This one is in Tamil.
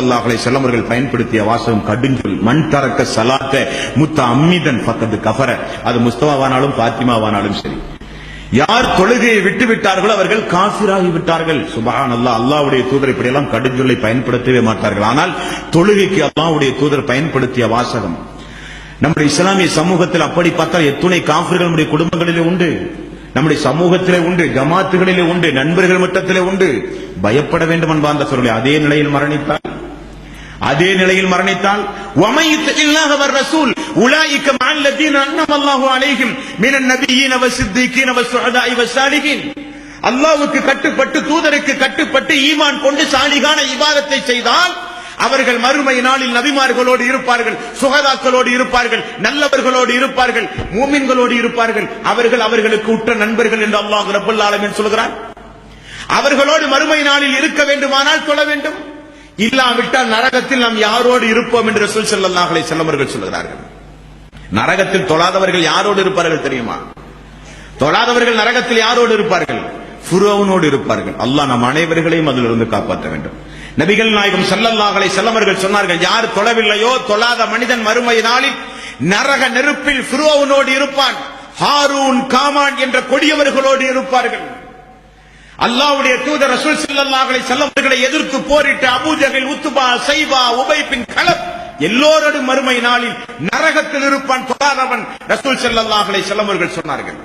அல்லாஹலை செல்லவர்கள் பயன்படுத்திய வாசகம் கடுஞ்சொல் மண் தரக்க சலாத்த முத்த அம்மிதன் பக்கத்து கஃபர. அது முஸ்தவாவானாலும் பாத்திமாவானாலும் சரி. யார் தொழுகையை விட்டு விட்டார்களோ அவர்கள் காசிராகி விட்டார்கள். சுபஹான் அல்லா அல்லாவுடைய தூதர் இப்படியெல்லாம் கடுஞ்சொல்லை பயன்படுத்தவே மாட்டார்கள். ஆனால் தொழுகைக்கு அல்லாவுடைய தூதர் பயன்படுத்திய வாசகம். நம்முடைய இஸ்லாமிய சமூகத்தில் அப்படி பார்த்தால் எத்துணை காஃபிர்கள் நம்முடைய குடும்பங்களிலே உண்டு. நம்முடைய சமூகத்திலே உண்டு ஜமாத்துகளிலே உண்டு நண்பர்கள் மட்டத்திலே உண்டு. பயப்பட வேண்டும் அன்பார்ந்த சொல்லி அதே நிலையில் மரணித்தால். அதே நிலையில் மரணித்தால் அல்லாவுக்கு கட்டுப்பட்டு தூதருக்கு கட்டுப்பட்டு ஈமான் கொண்டு சாலிகான விவாதத்தை செய்தால் அவர்கள் மறுமை நாளில் நபிமார்களோடு இருப்பார்கள் சுகதாக்களோடு இருப்பார்கள் நல்லவர்களோடு இருப்பார்கள் மூமின்களோடு இருப்பார்கள். அவர்கள் அவர்களுக்கு உற்ற நண்பர்கள் என்று அல்லாஹ் ரபுல்லாலமின் சொல்கிறார் அவர்களோடு மறுமை நாளில் இருக்க வேண்டுமானால் சொல்ல வேண்டும். இல்லாவிட்டால் நரகத்தில் நாம் யாரோடு இருப்போம் என்று ரசூல் செல்லல்லாஹலை செல்லமர்கள் வஸல்லம் சொல்கிறார்கள் நரகத்தில் தொழாதவர்கள் யாரோடு இருப்பார்கள் தெரியுமா? தொழாதவர்கள் நரகத்தில் யாரோடு இருப்பார்கள்? ஃபுரோனோடு இருப்பார்கள். அல்லாஹ் நம் அனைவர்களையும் அதிலிருந்து காப்பாற்ற வேண்டும். நபிகள் நாயகம் செல்லல்லாஹலை செல்லமர்கள் சொன்னார்கள் யார் தொழவில்லையோ தொழாத மனிதன் மறுமை நாளில் நரக நெருப்பில் ஃபுரோனோடு இருப்பான். ஹாரூன் காமான் என்ற கொடியவர்களோடு இருப்பார்கள். அல்லாவுடைய தூதர் ரசூல் ஸல்லல்லாஹு செல்லவர்களை எதிர்த்து போரிட்டு அபூஜகில் உத்துபா சைபா உபைப்பின் கலப் எல்லோரோடும் மறுமை நாளில் நரகத்தில் இருப்பான் தொடாதவன். ரசூல் ஸல்லல்லாஹு செல்லவர்கள் சொன்னார்கள்.